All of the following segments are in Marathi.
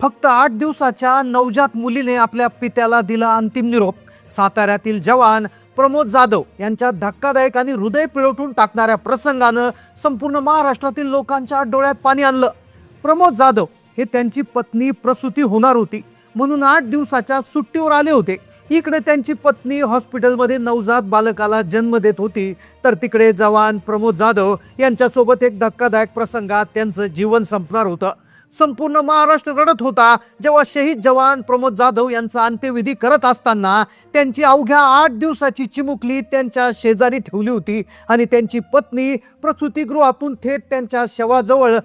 फक्त आठ दिवसाच्या नवजात मुलीने आपल्या पित्याला दिला अंतिम निरोप. साताऱ्यातील जवान प्रमोद जाधव यांच्या धक्कादायक आणि हृदय पिळवटून टाकणाऱ्या प्रसंगानं संपूर्ण महाराष्ट्रातील लोकांच्या डोळ्यात पाणी आणलं. प्रमोद जाधव हे त्यांची पत्नी प्रसूती होणार होती. म्हणून आठ दिवसाच्या सुट्टीवर आले होते. इकडे त्यांची पत्नी हॉस्पिटलमध्ये नवजात बालकाला जन्म देत होती. तर तिकडे जवान प्रमोद जाधव यांच्यासोबत एक धक्कादायक प्रसंगात त्यांचं जीवन संपणार होतं. संपूर्ण महाराष्ट्र रडत होता. जेव्हा शहीद जवान प्रमोद जाधव यांचा अंत्यविधी करत असताना त्यांची अवघ्या आठ दिवसाची चिमुकली त्यांच्या शेजारी ठेवली होती आणि त्यांची पत्नी प्रसूतीगृहातून थेट त्यांच्या शवाजवळ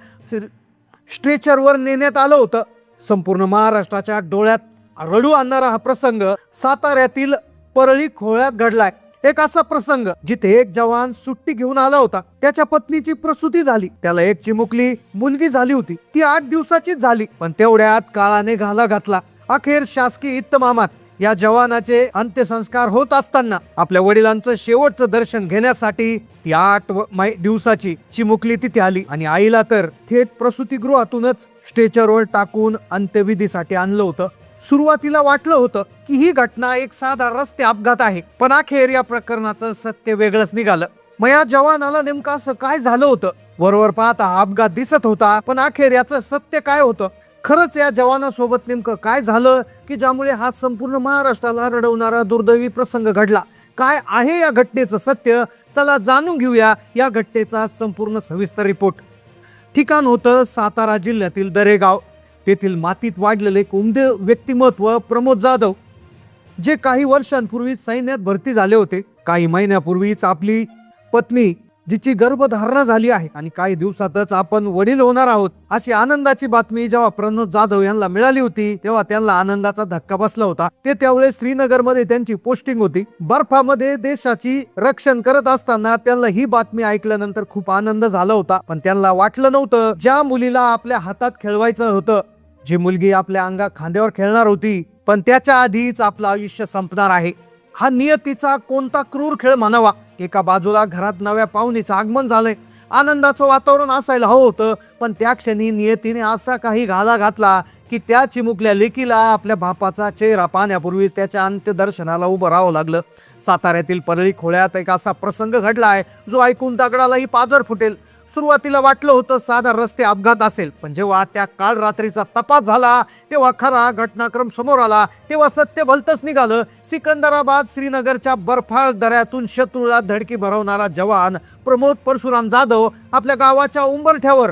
स्ट्रेचरवर नेण्यात आलं होतं. संपूर्ण महाराष्ट्राच्या डोळ्यात रडू आणणारा हा प्रसंग साताऱ्यातील परळी खोळ्यात घडलाय. एक असा प्रसंग जिथे एक जवान सुट्टी घेऊन आला होता. त्याच्या पत्नीची प्रसूती झाली. त्याला एक चिमुकली मुलगी झाली होती. ती आठ दिवसाचीच झाली पण तेवढ्यात काळाने घाला घातला. अखेर शासकीय इत्तमामात या जवानाचे अंत्यसंस्कार होत असताना आपल्या वडिलांचं शेवटचं दर्शन घेण्यासाठी ती आठ दिवसाची चिमुकली तिथे आली आणि आईला तर थेट प्रसूतीगृहातूनच स्ट्रेचरवर टाकून अंत्यविधीसाठी आणलं होतं. सुरुवातीला वाटलं होतं की ही घटना एक साधा रस्ते अपघात आहे पण अखेर या प्रकरणाचं सत्य वेगळंच निघालं. मग या जवानाला नेमकं असं काय झालं होतं? वरवर पाहता हा अपघात दिसत होता पण अखेर याचं सत्य काय होतं? खरंच या जवानासोबत नेमकं काय झालं की ज्यामुळे हा संपूर्ण महाराष्ट्राला रडवणारा दुर्दैवी प्रसंग घडला? काय आहे या घटनेचं सत्य? चला जाणून घेऊया या घटनेचा संपूर्ण सविस्तर रिपोर्ट. ठिकाण होतं सातारा जिल्ह्यातील दरेगाव. तेथील मातीत वाढलेले एक व्यक्तिमत्व प्रमोद जाधव जे काही वर्षांपूर्वी सैन्यात भरती झाले होते काही महिन्यापूर्वीच आपली पत्नी जिची गर्भधारणा झाली आहे आणि काही दिवसातच आपण वडील होणार आहोत अशी आनंदाची बातमी जेव्हा प्रमोद जाधव यांना मिळाली होती तेव्हा त्यांना आनंदाचा धक्का बसला होता. ते त्यावेळेस श्रीनगरमध्ये त्यांची पोस्टिंग होती. बर्फामध्ये देशाची रक्षण करत असताना त्यांना ही बातमी ऐकल्यानंतर खूप आनंद झाला होता. पण त्यांना वाटलं नव्हतं ज्या मुलीला आपल्या हातात खेळवायचं होतं जी मुलगी आपल्या अंगा खांद्यावर खेळणार होती पण त्याच्या आधीच आपलं आयुष्य संपणार आहे. हा नियतीचा कोणता क्रूर खेळ म्हणावा? एका बाजूला घरात नव्या पाहुणीचं आगमन झालंय. आनंदाचं वातावरण असायला हवं होतं पण त्या क्षणी नियतीने असा काही घाला घातला की त्या चिमुकल्या लेकीला आपल्या बापाचा चेहरा पाहण्यापूर्वीच त्याच्या अंत्यदर्शनाला उभं राहावं लागलं. साताऱ्यातील परळी खोळ्यात एक असा प्रसंग घडला आहे जो ऐकून दगडालाही पाजर फुटेल. सुरुवातीला वाटलं होतं साधा रस्ते अपघात असेल पण जेव्हा त्या काल रात्रीचा तपास झाला तेव्हा खरा घटनाक्रम समोर आला. तेव्हा सत्य भलतंच निघालं. सिकंदराबाद श्रीनगरच्या बर्फाळ दऱ्यातून शत्रूला धडकी भरवणारा जवान प्रमोद परशुराम जाधव आपल्या गावाच्या उंबरठ्यावर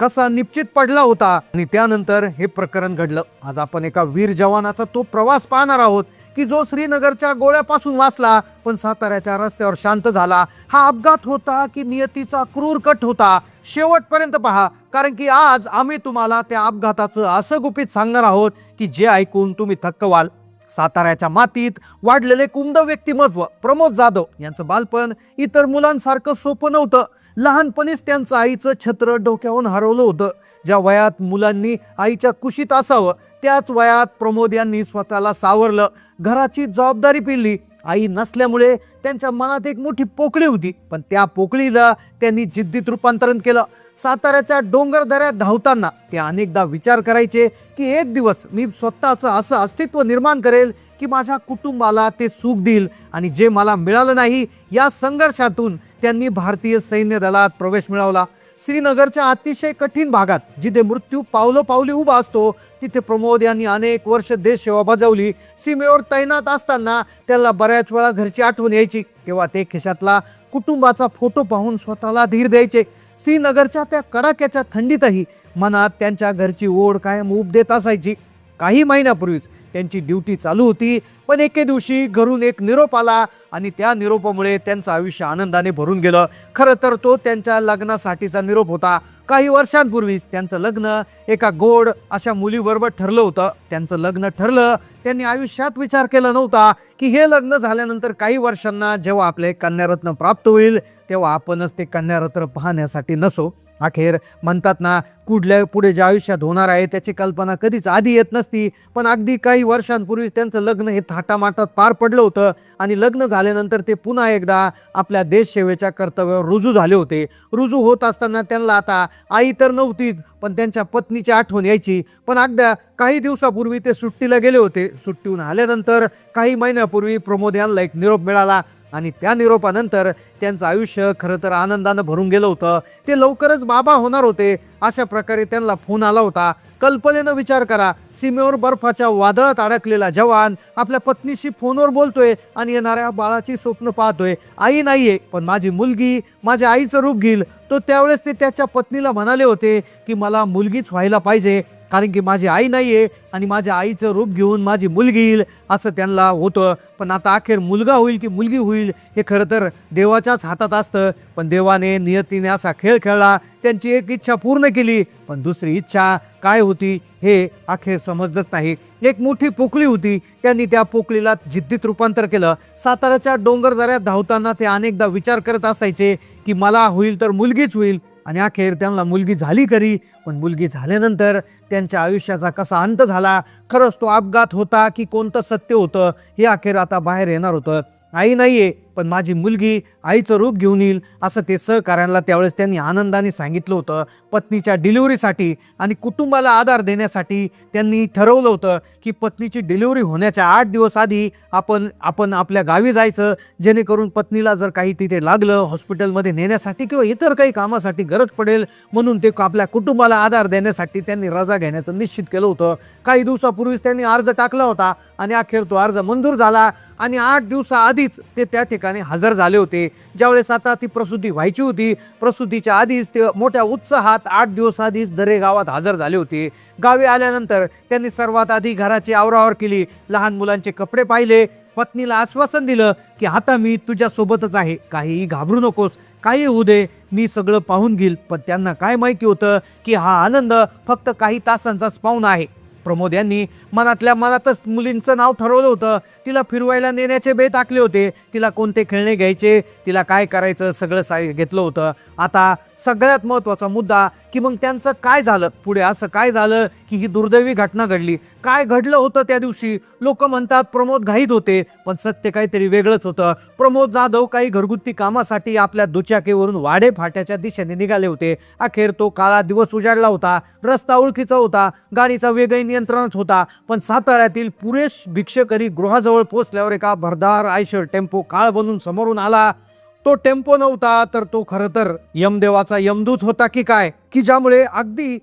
कसा निश्चित पडला होता आणि त्यानंतर हे प्रकरण घडलं. आज आपण एका वीर जवानाचा तो प्रवास पाहणार आहोत की जो श्रीनगरच्या गोळ्यापासून वाचला पण साताऱ्याच्या रस्त्यावर शांत झाला. हा अपघात होता की नियतीचा क्रूर कट होता? शेवटपर्यंत पहा कारण की आज आम्ही तुम्हाला त्या अपघाताचं असं गुपित सांगणार आहोत की जे ऐकून तुम्ही थक्क व्हाल साताऱ्याच्या मातीत वाढलेले कुंद व्यक्तिमत्व प्रमोद जाधव यांचं बालपण इतर मुलांसारखं सोपं नव्हतं. लहानपणीच त्यांचं आईचं छत्र डोक्याहून हरवलं होतं. ज्या वयात मुलांनी आईच्या कुशीत असावं त्याच वयात प्रमोद यांनी स्वतःला सावरलं. घराची जबाबदारी पिल्ली. आई नसल्यामुळे त्यांच्या मनात एक मोठी पोकळी होती. पण त्या पोकळीला त्यांनी जिद्दीत रूपांतरण केलं. साताऱ्याच्या डोंगर दऱ्यात धावताना ते अनेकदा विचार करायचे की एक दिवस मी स्वतःचं असं अस्तित्व निर्माण करेल की माझ्या कुटुंबाला ते सुख देईल आणि जे मला मिळालं नाही या संघर्षातून त्यांनी भारतीय सैन्य दलात प्रवेश मिळवला. श्रीनगरच्या अतिशय कठीण भागात जिथे मृत्यू पावलं पावली उभा असतो तिथे प्रमोद यांनी अनेक वर्ष देश सेवा बजावली. सीमेवर तैनात असताना त्याला बऱ्याच वेळा घरची आठवण यायची किंवा ते खिशातला कुटुंबाचा फोटो पाहून स्वतःला धीर द्यायचे. श्रीनगरच्या त्या कडाक्याच्या थंडीतही मनात त्यांच्या घरची ओढ कायम उब देत असायची. काही महिन्यापूर्वीच त्यांची ड्युटी चालू होती पण एके दिवशी घरून एक निरोप आला आणि त्या निरोपामुळे त्यांचं आयुष्य आनंदाने भरून गेलं. खरं तर तो त्यांच्या लग्नासाठीचा निरोप होता. काही वर्षांपूर्वीच त्यांचं लग्न एका गोड अशा मुलीबरोबर ठरलं होतं. त्यांचं लग्न ठरलं. त्यांनी आयुष्यात विचार केला नव्हता की हे लग्न झाल्यानंतर काही वर्षांना जेव्हा आपले कन्यारत्न प्राप्त होईल तेव्हा आपणच ते कन्यारत्न पाहण्यासाठी नसो. अखेर म्हणतात ना कुठल्या पुढे जे आयुष्यात होणार आहे त्याची कल्पना कधीच आधी येत नसती. पण अगदी काही वर्षांपूर्वी त्यांचं लग्न हे थाटामाटात पार पडलं होतं आणि लग्न झाल्यानंतर ते पुन्हा एकदा आपल्या देशसेवेच्या कर्तव्यावर रुजू झाले होते. रुजू होत असताना त्यांना आता आई तर नव्हतीच पण त्यांच्या पत्नीची आठवण यायची. पण अगद्या काही दिवसापूर्वी ते सुट्टीला गेले होते. सुट्टीहून आल्यानंतर काही महिन्यापूर्वी प्रमोद यांना एक निरोप मिळाला. आणि त्या निरोपानंतर त्यांचं आयुष्य खरं तर आनंदानं भरून गेलं होतं. ते लवकरच बाबा होणार होते. अशा प्रकारे त्यांना फोन आला होता. कल्पनेनं विचार करा. सीमेवर बर्फाच्या वादळात अडकलेला जवान आपल्या पत्नीशी फोनवर बोलतोय आणि येणाऱ्या बाळाची स्वप्न पाहतोय. आई नाहीये पण माझी मुलगी माझ्या आईचं रूप घेईल. तो त्यावेळेस ते त्याच्या पत्नीला म्हणाले होते की मला मुलगीच व्हायला पाहिजे. कारण की माझी आई नाही आहे आणि माझ्या आईचं रूप घेऊन माझी मुलगी येईल असं त्यांना होतं. पण आता अखेर मुलगा होईल की मुलगी होईल हे खरं तर देवाच्याच हातात असतं. पण देवाने नियतीने असा खेळ खेळला त्यांची एक इच्छा पूर्ण केली पण दुसरी इच्छा काय होती हे अखेर समजलंच नाही. एक मोठी पोकळी होती त्यांनी त्या पोकळीला जिद्दीत रूपांतर केलं. साताऱ्याच्या डोंगरदऱ्यात धावताना ते अनेकदा विचार करत असायचे की मला होईल तर मुलगीच होईल. आणि अखेर त्यांना मुलगी झाली करी पण मुलगी झाल्यानंतर त्यांच्या आयुष्याचा कसा अंत झाला? खरंच तो अपघात होता की कोणतं सत्य होतं? हे अखेर आता बाहेर येणार होतं. आई नाही आहे पण माझी मुलगी आईचं रूप घेऊन येईल असं ते सहकाऱ्यांना त्यावेळेस त्यांनी आनंदाने सांगितलं होतं. पत्नीच्या डिलिव्हरीसाठी आणि कुटुंबाला आधार देण्यासाठी त्यांनी ठरवलं होतं की पत्नीची डिलिव्हरी होण्याच्या आठ दिवस आधी आपण आपण आपल्या गावी जायचं. जेणेकरून पत्नीला जर काही तिथे लागलं हॉस्पिटलमध्ये नेण्यासाठी किंवा इतर काही कामासाठी गरज पडेल म्हणून ते आपल्या कुटुंबाला आधार देण्यासाठी त्यांनी रजा घेण्याचं निश्चित केलं होतं. काही दिवसापूर्वीच त्यांनी अर्ज टाकला होता आणि अखेर तो अर्ज मंजूर झाला आणि आठ दिवसाआधीच ते त्या ठिकाणी हजर झाले होते. ज्यावेळेस आता ती प्रसूती व्हायची होती प्रसूतीच्या आधीच ते मोठ्या उत्साहात आठ दिवस आधीच दरे गावात हजर झाले होते. गावी आल्यानंतर त्यांनी सर्वात आधी घराची आवरावर केली. लहान मुलांचे कपडे पाहिले. पत्नीला आश्वासन दिलं की आता मी तुझ्यासोबतच आहे. काहीही घाबरू नकोस. काही होऊ दे. मी सगळं पाहून घेईल. पण त्यांना काय माहिती होतं की हा आनंद फक्त काही तासांचाच पाहुणा आहे. प्रमोद यांनी मनातल्या मनातच मुलींचं नाव ठरवलं होतं. तिला फिरवायला नेण्याचे बेत आखले होते. तिला कोणते खेळणे घ्यायचे? तिला काय करायचं? सगळं साय घेतलं होतं. आता सगळ्यात महत्त्वाचा मुद्दा की मग त्यांचं काय झालं? पुढे असं काय झालं की ही दुर्दैवी घटना घडली? काय घडलं होतं त्या दिवशी? लोक म्हणतात प्रमोद घाईत होते पण सत्य काहीतरी वेगळंच होतं. प्रमोद जाधव काही घरगुती कामासाठी आपल्या दुचाकीवरून वाडे फाट्याच्या दिशेने निघाले होते. अखेर तो काळा दिवस उजाडला होता. रस्ता ओळखीचा होता. गाडीचा वेगही नियंत्रणात होता. पण साताऱ्यातील पुरेश भिक्षकरी गृहाजवळ पोहोचल्यावर एका भरदार आयशर टेम्पो काळ बनून समोरून आला. तो टेम्पो नव्हता तर तो खरं तर यमदेवाचा यमदूत होता की काय? की ज्यामुळे अगदी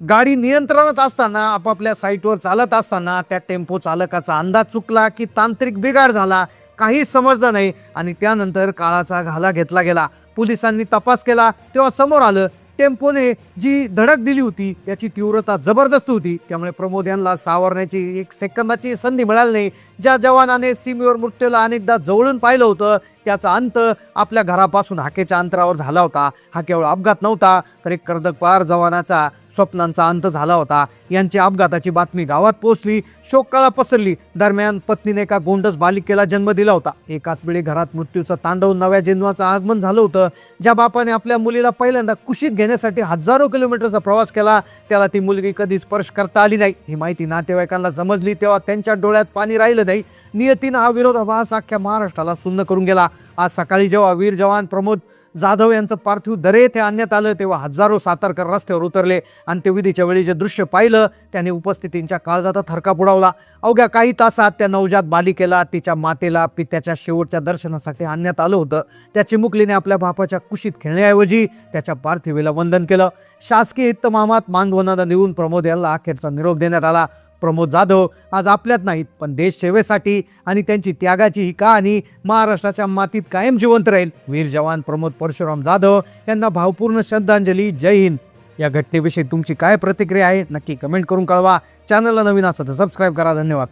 गाडी नियंत्रणात असताना आपापल्या साईटवर चालत असताना त्या टेम्पो चालकाचा अंदाज चुकला की तांत्रिक बिघाड झाला. काही समजलं नाही आणि त्यानंतर काळाचा घाला घेतला गेला. पोलिसांनी तपास केला. तेव्हा समोर आलं टेम्पोने जी धडक दिली होती त्याची तीव्रता जबरदस्त होती. त्यामुळे प्रमोद यांना सावरण्याची एक सेकंदाची संधी मिळाली नाही. ज्या जवानाने सीमेवर मृत्यूला अनेकदा जवळून पाहिलं होतं त्याचा अंत आपल्या घरापासून हाकेच्या अंतरावर झाला होता. हा केवळ अपघात नव्हता तर एक कर्दकपार जवानाचा स्वप्नांचा अंत झाला होता. यांची अपघाताची बातमी गावात पोहोचली शोककाळा पसरली. दरम्यान पत्नीने एका गोंडस बालिकेला जन्म दिला होता. एकाच वेळी घरात मृत्यूचं तांडव नव्या जन्माचं आगमन झालं होतं. ज्या बापाने आपल्या मुलीला पहिल्यांदा कुशीत घेण्यासाठी हजारो किलोमीटरचा प्रवास केला त्याला ती मुलगी कधी स्पर्श करता आली नाही. ही माहिती नातेवाईकांना समजली तेव्हा त्यांच्या डोळ्यात पाणी राहिलं नाही. नियतीनं हा विरोधाभास अख्ख्या महाराष्ट्राला सुन्न करून गेला. आज सकाळी जेव्हा वीर जवान प्रमोद जाधव यांचं पार्थिव दरे येथे आणण्यात आलं तेव्हा हजारो सातारकर रस्त्यावर उतरले अंत्यविधीच्या वेळी जे दृश्य पाहिलं त्याने उपस्थितींच्या काळजाचा थरका बुडावला अवघ्या काही तासात त्या नवजात बालिकेला तिच्या मातेला पित्याच्या शेवटच्या दर्शनासाठी आणण्यात आलं होतं. त्या चिमुकलीने आपल्या बापाच्या कुशीत खेळण्याऐवजी त्याच्या पार्थिवेला वंदन केलं. शासकीय इत्तमामात मानवनाला नेऊन प्रमोद यांना अखेरचा निरोप देण्यात आला. प्रमोद जाधव आज आपल्यात नाहीत पण देश सेवेसाठी आणि त्यांची त्यागाची ही कहाणी महाराष्ट्राच्या मातीत कायम जिवंत राहील. वीर जवान प्रमोद परशुराम जाधव यांना भावपूर्ण श्रद्धांजली. जय हिंद. या घटनेविषयी तुमची काय प्रतिक्रिया आहे नक्की कमेंट करून कळवा. चॅनलला नवीन असं तर सबस्क्राईब करा. धन्यवाद.